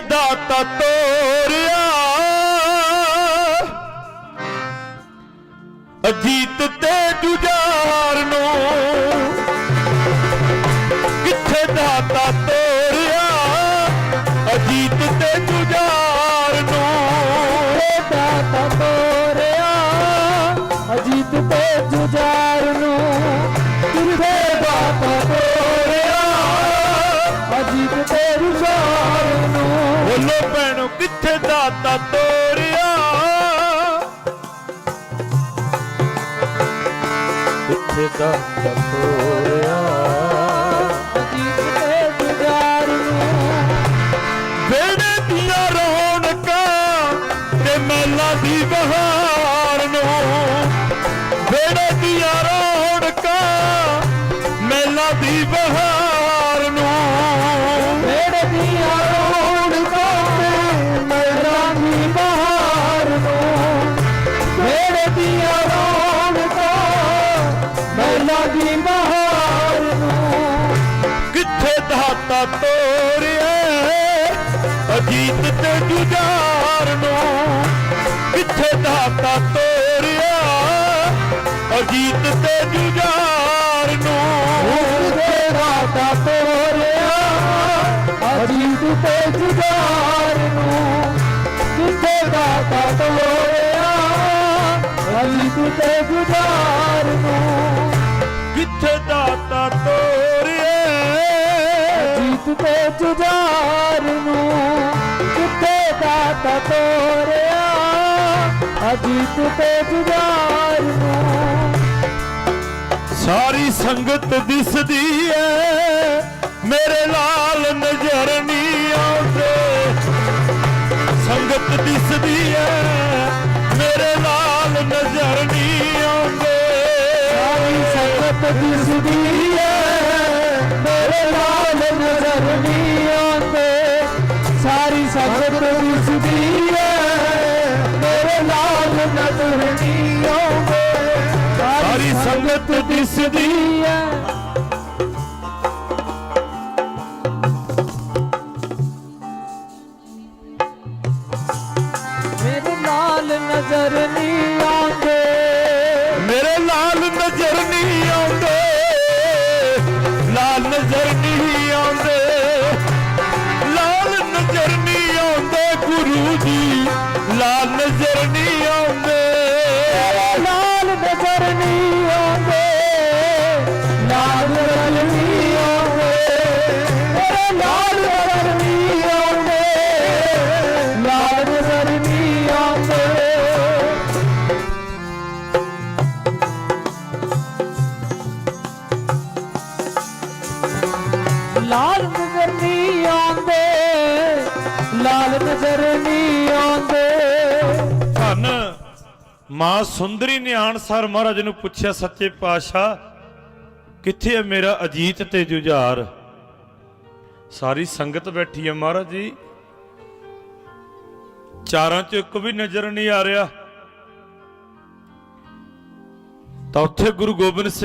ਦਾਤਾ ਤੋਰਿਆ। ਅਜੀਤ ਤੇ ਜੁਝਾਰ ਨੂੰ ਕਿੱਥੇ ਦਾਤਾ ਤੋਰਿਆ? ਅਜੀਤ ਤੇ ਜੁਝਾਰ ਨੂੰ ਦਾਤਾ ਤੋਰਿਆ? ਅਜੀਤ ਤੇ ਜੁਝਾਰ ਨੂੰ ਕਿਰਦੇ ਦਾਤਾ ਤੋਰਿਆ? ਅਜੀਤ ਤੇ ਬੋਲੋ ਭੈਣੋ, ਕਿੱਥੇ ਦਾਤਾ ਤੋਰਿਆ? ਕਿੱਥੇ ਦਾਤਾ ਤੋਰਿਆ? ਅਜੀਤ ਤੇ ਜੁਝਾਰ ਨੂੰ ਵੇੜੇ ਦੀਆਂ ਰੌਣਕਾਂ ਤੇ ਮਹਿਲਾਂ ਦੀ ਬਹਾਰ ਨੂੰ। ਵੇੜੇ ਦੀਆਂ ਰੌਣਕਾਂ, ਮਹਿਲਾਂ ਦੀ ਬਹਾਰ ਤੋਰਿਆ ਅਜੀਤ ਤੇ ਜੁਝਾਰ ਨੂੰ ਕਿੱਥੇ ਦਾਤਾ ਤੋਰਿਆ ਅਜੀਤ ਤੇ ਜੁਝਾਰ ਨੂੰ ਕਿਤੇ ਦਾਤਾ ਤੋਰਿਆ ਅਜੀਤ ਤੇ ਜੁਝਾਰ ਨੂੰ ਕਿਤੇ ਦਾਤਾ ਤੋਰਿਆ ਅਜੀਤ ਤੇ ਜੁਝਾਰ ਨੂੰ ਕਿੱਥੇ ਦਾਤਾ ਤੋਰਿਆ ਅਜੀਤ ਤੇ ਜੁਝਾਰ ਨੂੰ ਕਿਤੇ ਦਾਤਾ ਤੋਰਿਆ ਅਜੀਤ ਤੇ ਜੁਝਾਰ ਨੂੰ। ਸਾਰੀ ਸੰਗਤ ਦਿਸਦੀ ਐ ਮੇਰੇ ਲਾਲ ਨਜ਼ਰ ਨਹੀਂ ਆਉਂਦੇ। ਸੰਗਤ ਦਿਸਦੀ ਐ ਮੇਰੇ ਲਾਲ ਨਜ਼ਰ ਨਹੀਂ ਆਉਂਦੇ। ਸਾਰੀ ਸੰਗਤ ਦਿਸਦੀ ਸਾਰੀ ਦਿਸਦੀ ਹੈ ਮੇਰੇ ਲਾਲ ਨਜ਼ਰ ਨਹੀਂ ਲਾਲ ਨਜ਼ਰ ਨਹੀਂ ਆਉਂਦੇ, ਲਾਲ ਨਜ਼ਰ ਨਹੀਂ ਆਉਂਦੇ। ਧੰਨ ਮਾਂ ਸੁੰਦਰੀ ਨਿਹਾਨਸਰ ਮਹਾਰਾਜ ਨੂੰ ਪੁੱਛਿਆ, ਸੱਚੇ ਪਾਤਸ਼ਾਹ, ਕਿੱਥੇ ਹੈ ਮੇਰਾ ਅਜੀਤ ਤੇ ਜੁਝਾਰ? ਸਾਰੀ ਸੰਗਤ ਬੈਠੀ ਹੈ ਮਹਾਰਾਜ ਜੀ। ਚਾਰਾਂ ਚ ਇੱਕ ਵੀ ਨਜ਼ਰ ਨਹੀਂ ਆ ਰਿਹਾ। ਤਾਂ ਉੱਥੇ ਗੁਰੂ ਗੋਬਿੰਦ ਸਿੰਘ